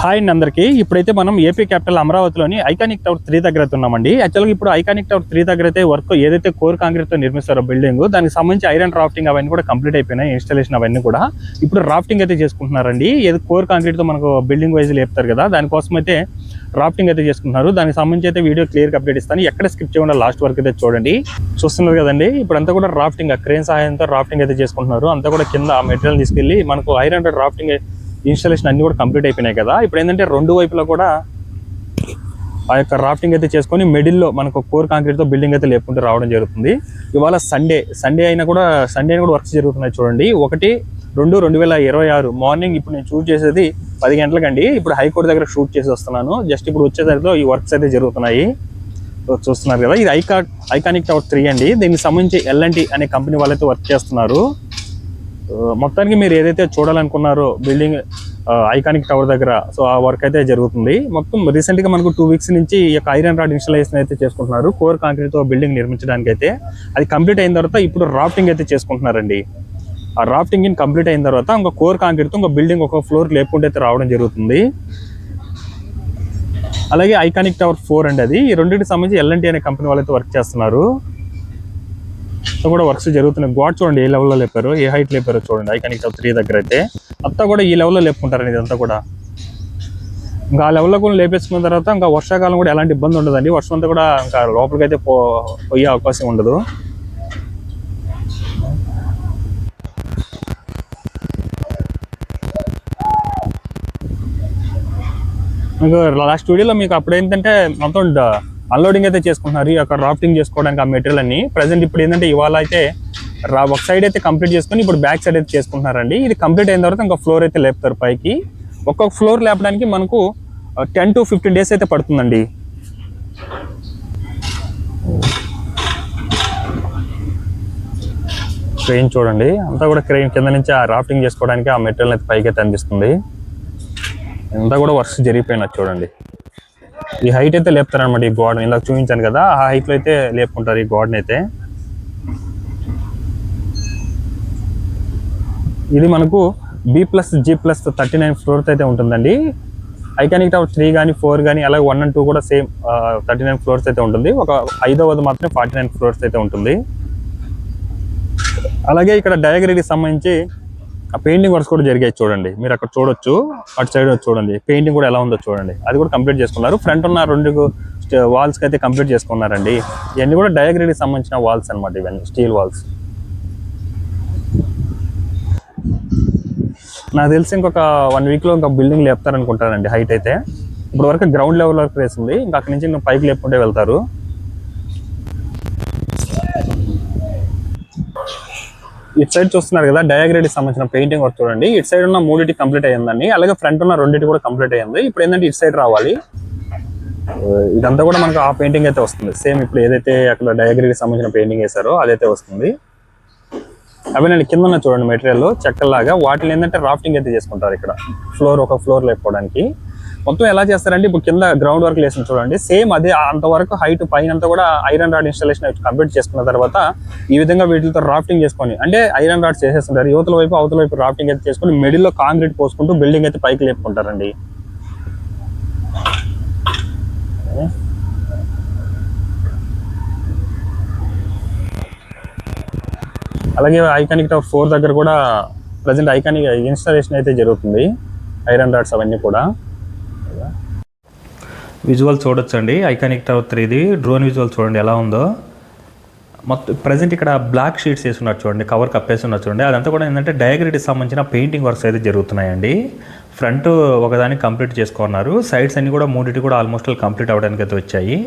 Hi అండి అందరికీ. ఇప్పుడైతే మనం ఏపీ క్యాపిటల్ అమరావతిలోని ఐకానిక్ టవర్ త్రీ దగ్గర అయితే ఉన్నామండి. యాక్చువల్గా ఇప్పుడు ఐకానిక్ టవర్ త్రీ దగ్గర అయితే వర్క్ ఏదైతే కోర్ కాంక్రీట్తో నిర్మిస్తారో బిల్డింగ్ దానికి సంబంధించి ఐరన్ రాఫ్టింగ్ అవన్నీ కూడా కంప్లీట్ అయిపోయినాయి ఇన్స్టాలేషన్ అవన్నీ కూడా. ఇప్పుడు రాఫ్టింగ్ అయితే చేసుకుంటున్నారండి. ఏది కోర్ కాంక్రీట్తో మనకు బిల్డింగ్ వైజ్ లేపుతారు కదా దానికోసం అయితే రాఫ్టింగ్ అయితే చేసుకుంటున్నారు. దానికి సంబంధించి అయితే వీడియో క్లియర్ అప్డేట్ ఇస్తాను. ఎక్కడ స్కిప్ చేయకుండా లాస్ట్ వరకు అయితే చూడండి. చూస్తున్నారు కదండి ఇప్పుడు అంతా కూడా రాఫ్టింగ్ క్రేన్ సహాయంతో రాఫ్టింగ్ అయితే చేసుకుంటున్నారు. అంతా కూడా కింద మెటీరియల్ తీసుకెళ్ళి మనకు ఐరన్ రాఫ్టింగ్ ఇన్స్టాలేషన్ అన్ని కూడా కంప్లీట్ అయిపోయినాయి కదా. ఇప్పుడు ఏంటంటే రెండు వైపులా కూడా ఆ యొక్క రాఫ్టింగ్ అయితే చేసుకొని మిడిల్లో మనకు కోర్ కాంక్రీట్తో బిల్డింగ్ అయితే లేపుకుంటూ రావడం జరుగుతుంది. ఇవాళ సండే సండే అయినా కూడా సండే అయినా కూడా వర్క్స్ జరుగుతున్నాయి చూడండి. ఒకటి రెండు రెండు వేల ఇరవై ఆరు మార్నింగ్ ఇప్పుడు నేను షూట్ చేసేది పది గంటలకండి. ఇప్పుడు హైకోర్టు దగ్గర షూట్ చేసి వస్తున్నాను. జస్ట్ ఇప్పుడు వచ్చేసరిలో ఈ వర్క్స్ అయితే జరుగుతున్నాయి. చూస్తున్నారు కదా ఇది ఐకా ఐకానిక్ టవర్ త్రీ అండి. దీనికి సంబంధించి ఎల్ఎన్టీ అనే కంపెనీ వాళ్ళైతే వర్క్ చేస్తున్నారు. మొత్తానికి మీరు ఏదైతే చూడాలనుకున్నారో బిల్డింగ్ ఐకానిక్ టవర్ దగ్గర సో ఆ వర్క్ అయితే జరుగుతుంది. మొత్తం రీసెంట్గా మనకు టూ వీక్స్ నుంచి ఈ యొక్క ఐరన్ రాడ్ ఇన్స్టాలేషన్ అయితే చేసుకుంటున్నారు. కోర్ కాంక్రీట్తో బిల్డింగ్ నిర్మించడానికి అయితే అది కంప్లీట్ అయిన తర్వాత ఇప్పుడు రాఫ్టింగ్ అయితే చేసుకుంటున్నారండి. ఆ రాఫ్టింగ్ కంప్లీట్ అయిన తర్వాత ఇంకా కోర్ కాంక్రీట్తో ఇంకా బిల్డింగ్ ఒక ఫ్లోర్ లేపుకుంటే అయితే రావడం జరుగుతుంది. అలాగే ఐకానిక్ టవర్ ఫోర్ అండి అది. ఈ రెండింటికి సంబంధించి ఎల్ఎన్టీ అనే కంపెనీ వాళ్ళైతే వర్క్ చేస్తున్నారు. అంతా కూడా వర్క్స్ జరుగుతున్నాయి. గోడ్ చూడండి ఏ లెవెల్లో లేపారు ఏ హైట్ లేపారో చూడండి. ఐకానిక్ టవర్ త్రీ దగ్గర అయితే. అంతా కూడా ఈ లెవెల్లో లేపుకుంటారండి ఇదంతా కూడా. ఇంకా ఆ లెవెల్లో కూడా లేపేసుకున్న తర్వాత ఇంకా వర్షాకాలం కూడా ఎలాంటి ఇబ్బంది ఉండదండి. వర్షం అంతా కూడా ఇంకా లోపలికి అయితే పో పోయే అవకాశం ఉండదు. మీకు లాస్ట్ వీడియోలో మీకు అప్పుడు ఏంటంటే మొత్తం అన్లోడింగ్ అయితే చేసుకుంటున్నారు. అక్కడ రాఫ్టింగ్ చేసుకోవడానికి ఆ మెటీరియల్ అన్ని. ప్రజెంట్ ఇప్పుడు ఏంటంటే ఇవాళ అయితే రా ఒక సైడ్ అయితే కంప్లీట్ చేసుకొని ఇప్పుడు బ్యాక్ సైడ్ అయితే చేసుకుంటున్నారండి. ఇది కంప్లీట్ అయిన తర్వాత ఇంకా ఫ్లోర్ అయితే లేపుతారు పైకి. ఒక్కొక్క ఫ్లోర్ లేపడానికి మనకు టెన్ టు ఫిఫ్టీన్ డేస్ అయితే పడుతుందండి. క్రెయిన్ చూడండి. అంతా కూడా క్రెయిన్ కింద నుంచి ఆ రాఫ్టింగ్ చేసుకోవడానికి ఆ మెటీరియల్ అయితే పైకి అయితే అందిస్తుంది. అంతా కూడా వర్క్స్ జరిగిపోయినది చూడండి. ఈ హైట్ అయితే లేపుతారనమాట ఈ గోడని. ఇలా చూపించాను కదా ఆ హైట్లో అయితే లేపుకుంటారు ఈ గోడని అయితే ఇది మనకు B plus G plus thirty nine floors అయితే ఉంటుందండి. ఐకానిక్ టవర్ త్రీ కానీ ఫోర్ కానీ అలాగే వన్ అండ్ టూ కూడా సేమ్ థర్టీ నైన్ ఫ్లోర్స్ అయితే ఉంటుంది. ఒక ఐదవది మాత్రం ఫార్టీ నైన్ ఫ్లోర్స్ అయితే ఉంటుంది. అలాగే ఇక్కడ డయాగ్రీకి సంబంధించి ఆ పెయింటింగ్ వర్క్స్ కూడా జరిగాయి చూడండి. మీరు అక్కడ చూడొచ్చు. అటు సైడ్ చూడండి. పెయింటింగ్ కూడా ఎలా ఉందో చూడండి. అది కూడా కంప్లీట్ చేసుకున్నారు. ఫ్రంట్ ఉన్న రెండు వాల్స్కి అయితే కంప్లీట్ చేసుకున్నారండి. ఇవన్నీ కూడా డయాగ్రీకి సంబంధించిన వాల్స్ అన్నమాట ఇవన్నీ. స్టీల్ వాల్స్ నాకు తెలిసి ఇంకొక వన్ వీక్లో ఇంకా బిల్డింగ్ లేపుతారనుకుంటారండి హైట్ అయితే. ఇప్పుడు వరకు గ్రౌండ్ లెవెల్ వరకు వేసింది. ఇంకా అక్కడి నుంచి ఇంకా పైకి లేపుకుంటే వెళ్తారు. ఇటు సైడ్ చూస్తున్నారు కదా డయాగ్రేడ్కి సంబంధించిన పెయింటింగ్ వర్క్ చూడండి. ఇటు సైడ్ ఉన్న మూడింటి కంప్లీట్ అయ్యిందండి. అలాగే ఫ్రంట్ ఉన్న రెండింటి కూడా కంప్లీట్ అయ్యింది. ఇప్పుడు ఏంటంటే ఇటు సైడ్ రావాలి. ఇదంతా కూడా మనకు ఆ పెయింటింగ్ అయితే వస్తుంది. సేమ్ ఇప్పుడు ఏదైతే అక్కడ డయాగ్రీకి సంబంధించిన పెయింటింగ్ వేసారో అదైతే వస్తుంది. అవి నేను కింద చూడండి మెటీరియల్ చెక్కల్లాగా. వాటిని ఏంటంటే రాఫ్టింగ్ అయితే చేసుకుంటారు ఇక్కడ. ఫ్లోర్ ఒక ఫ్లోర్ లేకపోవడానికి. మొత్తం ఎలా చేస్తారంటే ఇప్పుడు కింద గ్రౌండ్ వర్క్ లేసిన చూడండి. సేమ్ అదే అంతవరకు హైట్ పైన అంతా కూడా ఐరన్ రాడ్ ఇన్స్టాలేషన్ కంప్లీట్ చేసుకున్న తర్వాత ఈ విధంగా వీటితో రాఫ్టింగ్ చేసుకొని అంటే ఐరన్ రాడ్ చేసేస్తుంటారు. యువతల వైపు అవతల వైపు రాఫ్టింగ్ అయితే చేసుకొని మిడిల్లో కాంక్రీట్ పోసుకుంటూ బిల్డింగ్ అయితే పైకి లేపుకుంటారండి. అలాగే ఐకానిక్ టాప్ ఫోర్ దగ్గర కూడా ప్రజెంట్ ఐకానిక్ ఇన్స్టాలేషన్ అయితే జరుగుతుంది. ఐరన్ రాడ్స్ అవన్నీ కూడా. విజువల్ చూడొచ్చండి. ఐకానిక్ టవర్ త్రీది. డ్రోన్ విజువల్ చూడండి ఎలా ఉందో. మొత్తం ప్రజెంట్ ఇక్కడ బ్లాక్ షీట్స్ వేస్తున్నారు చూడండి కవర్ కప్పేసి ఉన్నారు చూడండి. అదంతా కూడా ఏంటంటే డయాగ్రిటీకి సంబంధించిన పెయింటింగ్ వర్క్స్ అయితే జరుగుతున్నాయండి. ఫ్రంట్ ఒకదాన్ని కంప్లీట్ చేసుకున్నారు. సైడ్స్ అన్ని కూడా మూడింటి కూడా ఆల్మోస్ట్ కంప్లీట్ అవ్వడానికి అయితే వచ్చాయి.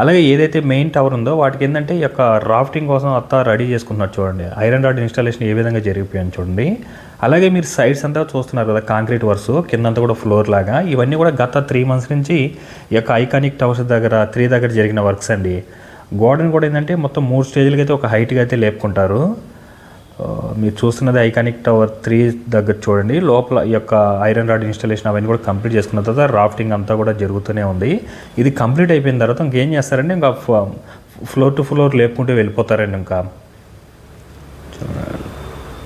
అలాగే ఏదైతే మెయిన్ టవర్ ఉందో వాటికి ఏంటంటే ఈ యొక్క రాఫ్టింగ్ కోసం అంతా రెడీ చేసుకుంటున్నారు చూడండి. ఐరన్ రాడ్ ఇన్స్టాలేషన్ ఏ విధంగా జరిగిపోయాను చూడండి. అలాగే మీరు సైడ్స్ అంతా చూస్తున్నారు కదా కాంక్రీట్ వర్క్స్ కిందంతా కూడా ఫ్లోర్ లాగా. ఇవన్నీ కూడా గత త్రీ మంత్స్ నుంచి ఈ యొక్క ఐకానిక్ టవర్స్ దగ్గర త్రీ దగ్గర జరిగిన వర్క్స్ అండి. గోడని కూడా ఏంటంటే మొత్తం మూడు స్టేజ్లకి అయితే ఒక హైట్గా అయితే లేపుకుంటారు. మీరు చూస్తున్నది ఐకానిక్ టవర్ త్రీ దగ్గర చూడండి. లోపల ఈ యొక్క ఐరన్ రాడ్ ఇన్స్టాలేషన్ అవన్నీ కూడా కంప్లీట్ చేసుకున్న తర్వాత రాఫ్టింగ్ అంతా కూడా జరుగుతూనే ఉంది. ఇది కంప్లీట్ అయిపోయిన తర్వాత ఇంకేం చేస్తారంటే ఇంకా ఫ్లోర్ టు ఫ్లోర్ లేపుకుంటూ వెళ్ళిపోతారండి ఇంకా.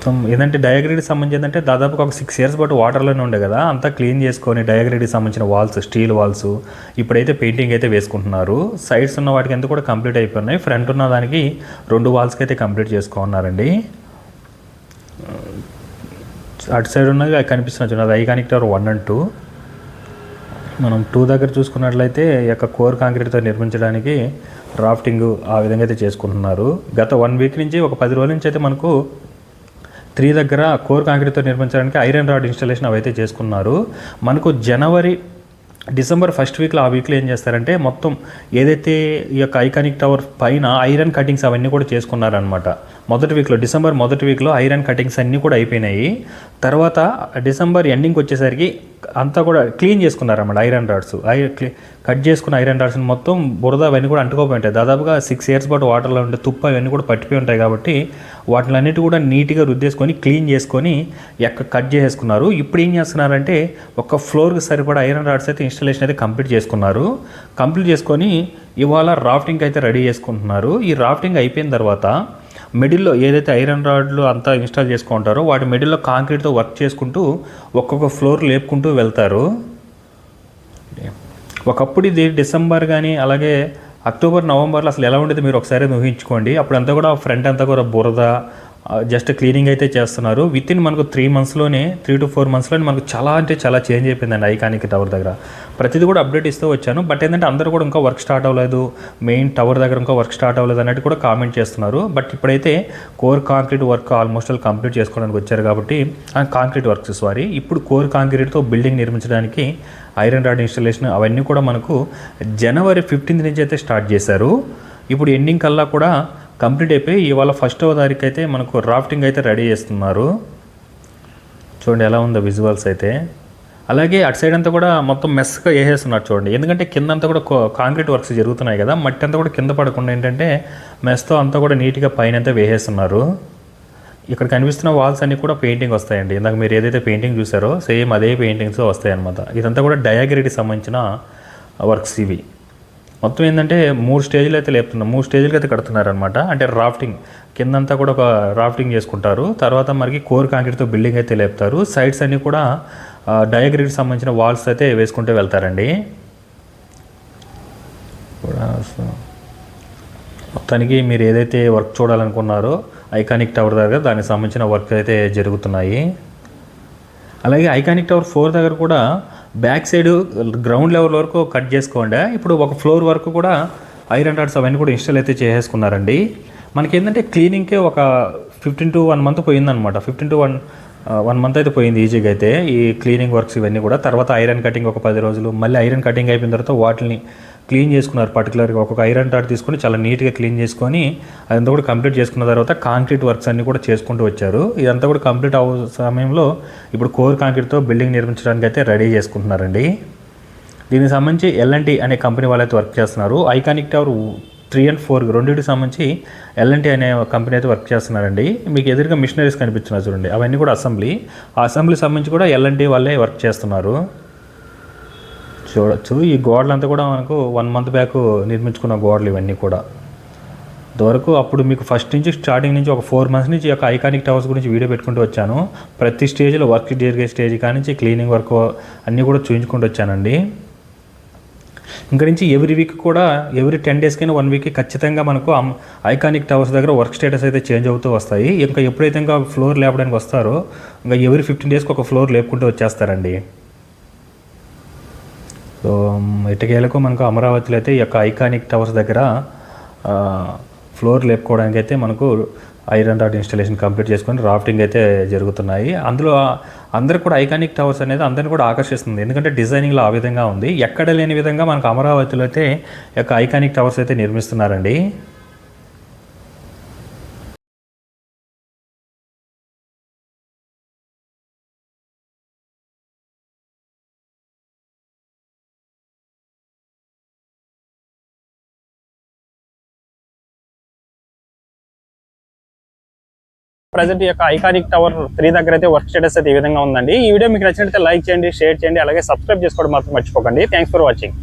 మొత్తం ఏంటంటే డయాగ్రిడ్కి సంబంధించి ఏంటంటే దాదాపుగా ఒక సిక్స్ ఇయర్స్ పాటు వాటర్లోనే ఉండే కదా అంతా క్లీన్ చేసుకొని డయాగ్రిడ్కి సంబంధించిన వాల్స్ స్టీల్ వాల్స్ ఇప్పుడైతే పెయింటింగ్ అయితే వేసుకుంటున్నారు. సైడ్స్ ఉన్న వాటికి అంతా కూడా కంప్లీట్ అయిపోయినాయి. ఫ్రంట్ ఉన్న దానికి రెండు వాల్స్కి అయితే కంప్లీట్ చేసుకున్నారండి. అటు సైడ్ ఉన్నది కనిపిస్తున్న చూడండి. అది iconic tower one and two మనం టూ దగ్గర చూసుకున్నట్లయితే ఈ యొక్క కోర్ కాంక్రీట్తో నిర్మించడానికి రాఫ్టింగ్ ఆ విధంగా అయితే చేసుకుంటున్నారు. గత వన్ వీక్ నుంచి ఒక పది రోజుల నుంచి అయితే మనకు త్రీ దగ్గర కోర్ కాంక్రీట్తో నిర్మించడానికి ఐరన్ రాడ్ ఇన్స్టాలేషన్ అవైతే చేసుకున్నారు. మనకు జనవరి డిసెంబర్ ఫస్ట్ వీక్లో ఆ వీక్లో ఏం చేస్తారంటే మొత్తం ఏదైతే ఈ యొక్క ఐకానిక్ టవర్ పైన ఐరన్ కటింగ్స్ అవన్నీ కూడా చేసుకున్నారనమాట మొదటి వీక్లో డిసెంబర్ మొదటి వీక్లో ఐరన్ కటింగ్స్ అన్నీ కూడా అయిపోయినాయి. తర్వాత డిసెంబర్ ఎండింగ్ వచ్చేసరికి అంతా కూడా క్లీన్ చేసుకున్నారన్నమాట ఐరన్ రాడ్స్. ఐ కట్ చేసుకున్న ఐరన్ రాడ్స్ మొత్తం బురద అవన్నీ కూడా అంటుకోపోయి ఉంటాయి. దాదాపుగా సిక్స్ ఇయర్స్ పాటు వాటర్లో ఉండే తుప్ప అవన్నీ కూడా పట్టిపోయి ఉంటాయి కాబట్టి వాటిలన్నిటి కూడా నీట్గా రుద్దేసుకొని క్లీన్ చేసుకొని ఎక్క కట్ చేసేసుకున్నారు. ఇప్పుడు ఏం చేస్తున్నారంటే ఒక ఫ్లోర్కి సరిపడా ఐరన్ రాడ్స్ అయితే ఇన్స్టాలేషన్ అయితే కంప్లీట్ చేసుకున్నారు. కంప్లీట్ చేసుకొని ఇవాళ రాఫ్టింగ్ అయితే రెడీ చేసుకుంటున్నారు. ఈ రాఫ్టింగ్ అయిపోయిన తర్వాత మిడిల్లో ఏదైతే ఐరన్ రాడ్లు అంతా ఇన్స్టాల్ చేసుకుంటారో వాటి మిడిల్లో కాంక్రీట్తో వర్క్ చేసుకుంటూ ఒక్కొక్క ఫ్లోర్ లేపుకుంటూ వెళ్తారు. ఒకప్పుడు ఇది డిసెంబర్ కానీ అలాగే అక్టోబర్ నవంబర్లో అసలు ఎలా ఉండేది మీరు ఒకసారి ఊహించుకోండి. అప్పుడు అంతా కూడా ఫ్రంట్ అంతా కూడా బురద జస్ట్ క్లీనింగ్ అయితే చేస్తున్నారు. విత్ ఇన్ మనకు త్రీ మంత్స్లోనే త్రీ టు ఫోర్ మంత్స్లోనే మనకు చాలా అంటే చాలా చేంజ్ అయిపోయిందండి ఐకానిక్ టవర్ దగ్గర. ప్రతిదీ కూడా అప్డేట్ ఇస్తూ వచ్చాను. బట్ ఏంటంటే అందరూ కూడా ఇంకా వర్క్ స్టార్ట్ అవ్వలేదు. మెయిన్ టవర్ దగ్గర ఇంకా వర్క్ స్టార్ట్ అవ్వలేదు అన్నట్టు కూడా కామెంట్ చేస్తున్నారు. బట్ ఇప్పుడైతే core concrete work almost all complete చేసుకోవడానికి వచ్చారు కాబట్టి కాంక్రీట్ వర్క్స్ సారీ ఇప్పుడు కోర్ కాంక్రీట్తో బిల్డింగ్ నిర్మించడానికి ఐరన్ రాడ్ ఇన్స్టాలేషన్ అవన్నీ కూడా మనకు జనవరి ఫిఫ్టీన్త్ నుంచి అయితే స్టార్ట్ చేశారు. ఇప్పుడు ఎండింగ్ కల్లా కూడా కంప్లీట్ అయిపోయి ఇవాళ ఫస్ట్ తారీఖు అయితే మనకు రాఫ్టింగ్ అయితే రెడీ చేస్తున్నారు. చూడండి ఎలా ఉందో విజువల్స్ అయితే. అలాగే అటు సైడ్ అంతా కూడా మొత్తం మెస్గా వేసేస్తున్నారు చూడండి. ఎందుకంటే కింద అంతా కూడా కాంక్రీట్ వర్క్స్ జరుగుతున్నాయి కదా. మట్టి అంతా కూడా కింద పడకుండా ఏంటంటే మెస్తో అంతా కూడా నీట్గా పైన అంతా వేసేస్తున్నారు. ఇక్కడ కనిపిస్తున్న వాల్స్ అన్నీ కూడా పెయింటింగ్ వస్తాయండి. ఇందాక మీరు ఏదైతే పెయింటింగ్ చూసారో సేమ్ అదే పెయింటింగ్స్ వస్తాయన్నమాట. ఇదంతా కూడా డయాగ్రిడ్కి సంబంధించిన వర్క్స్ ఇవి. మొత్తం ఏంటంటే మూడు స్టేజ్లు అయితే లేపుతున్నారు మూడు స్టేజ్లకి అయితే కడుతున్నారనమాట అంటే రాఫ్టింగ్. కిందంతా కూడా ఒక రాఫ్టింగ్ చేసుకుంటారు. తర్వాత మనకి కోర్ కాంక్రీట్తో బిల్డింగ్ అయితే లేపుతారు. సైడ్స్ అన్నీ కూడా డయాగ్రీకి సంబంధించిన వాల్స్ అయితే వేసుకుంటూ వెళ్తారండి. మొత్తానికి మీరు ఏదైతే వర్క్ చూడాలనుకున్నారో ఐకానిక్ టవర్ దగ్గర దానికి సంబంధించిన వర్క్ అయితే జరుగుతున్నాయి. అలాగే ఐకానిక్ టవర్ ఫోర్ దగ్గర కూడా బ్యాక్ సైడ్ గ్రౌండ్ లెవెల్ వరకు కట్ చేసుకోండి. ఇప్పుడు ఒక ఫ్లోర్ వరకు కూడా ఐరన్ రాడ్స్ అవన్నీ కూడా ఇన్స్టాల్ అయితే చేసేసుకున్నారండి. మనకి ఏంటంటే క్లీనింగ్కే ఒక fifteen to one month పోయిందనమాట fifteen to one one month అయితే పోయింది ఈజీగా అయితే. ఈ క్లీనింగ్ వర్క్స్ ఇవన్నీ కూడా. తర్వాత ఐరన్ కటింగ్ ఒక పది రోజులు మళ్ళీ ఐరన్ కటింగ్ అయిపోయిన తర్వాత వాటిని క్లీన్ చేసుకున్నారు. పర్టికులర్గా ఒక్కొక్క ఐరన్ టాట్ తీసుకొని చాలా నీట్గా క్లీన్ చేసుకొని అదంతా కూడా కంప్లీట్ చేసుకున్న తర్వాత కాంక్రీట్ వర్క్స్ అన్నీ కూడా చేసుకుంటూ వచ్చారు. ఇదంతా కూడా కంప్లీట్ అవ్వ సమయంలో ఇప్పుడు కోర్ కాంక్రీట్తో బిల్డింగ్ నిర్మించడానికి అయితే రెడీ చేసుకుంటున్నారండి. దీనికి సంబంధించి ఎల్ఎన్టీ అనే కంపెనీ వాళ్ళైతే వర్క్ చేస్తున్నారు. Iconic tower three and four రెండింటికి సంబంధించి ఎల్ఎన్టీ అనే కంపెనీ అయితే వర్క్ చేస్తున్నారండి. మీకు ఎదురుగా మిషనరీస్ కనిపిస్తున్నారు చూడండి. అవన్నీ కూడా అసెంబ్లీ. ఆ అసెంబ్లీ సంబంధించి కూడా ఎల్ఎన్టీ వాళ్ళే వర్క్ చేస్తున్నారు. చూడొచ్చు. ఈ గోడలంతా కూడా మనకు వన్ మంత్ బ్యాక్ నిర్మించుకున్న గోడలు ఇవన్నీ కూడా. ఇంతవరకు అప్పుడు మీకు ఫస్ట్ నుంచి స్టార్టింగ్ నుంచి ఒక ఫోర్ మంత్స్ నుంచి ఈ యొక్క ఐకానిక్ టవర్స్ గురించి వీడియో పెట్టుకుంటూ వచ్చాను. ప్రతి స్టేజ్లో వర్క్ జరిగే స్టేజ్ కానించి క్లీనింగ్ వర్క్ అన్నీ కూడా చూపించుకుంటూ వచ్చానండి. ఇంకా నుంచి ఎవ్రీ వీక్ కూడా ఎవ్రీ టెన్ డేస్కైనా వన్ వీక్కి ఖచ్చితంగా మనకు ఐకానిక్ టవర్స్ దగ్గర వర్క్ స్టేటస్ అయితే చేంజ్ అవుతూ వస్తాయి. ఇంకా ఎప్పుడైతే ఇంకా ఫ్లోర్ లేపడానికి వస్తారో ఇంకా ఎవ్రీ ఫిఫ్టీన్ డేస్కి ఒక ఫ్లోర్ లేపుకుంటూ వచ్చేస్తారండి. సో ఇటుకేలకు మనకు అమరావతిలో అయితే ఈ యొక్క ఐకానిక్ టవర్స్ దగ్గర ఫ్లోర్ లేపుకోవడానికి అయితే మనకు ఐరన్ రాడ్ ఇన్స్టాలేషన్ కంప్లీట్ చేసుకొని రాఫ్టింగ్ అయితే జరుగుతున్నాయి. అందులో అందరు కూడా ఐకానిక్ టవర్స్ అనేది అందరిని కూడా ఆకర్షిస్తుంది. ఎందుకంటే డిజైనింగ్లో ఆ విధంగా ఉంది. ఎక్కడ లేని విధంగా మనకు అమరావతిలో అయితే యొక్క ఐకానిక్ టవర్స్ అయితే నిర్మిస్తున్నారండి. ప్రజెంట్ యొక్క ఐకానిక్ టవర్ త్రీ దగ్గర అయితే వర్క్ స్టేటస్ అయితే ఈ విధంగా ఉందండి. ఈ వీడియో మీకు నచ్చినట్లయితే లైక్ చేయండి షేర్ చేయండి అలాగే సబ్స్క్రైబ్ చేసుకోవడం మాత్రం మర్చిపోకండి. Thanks for watching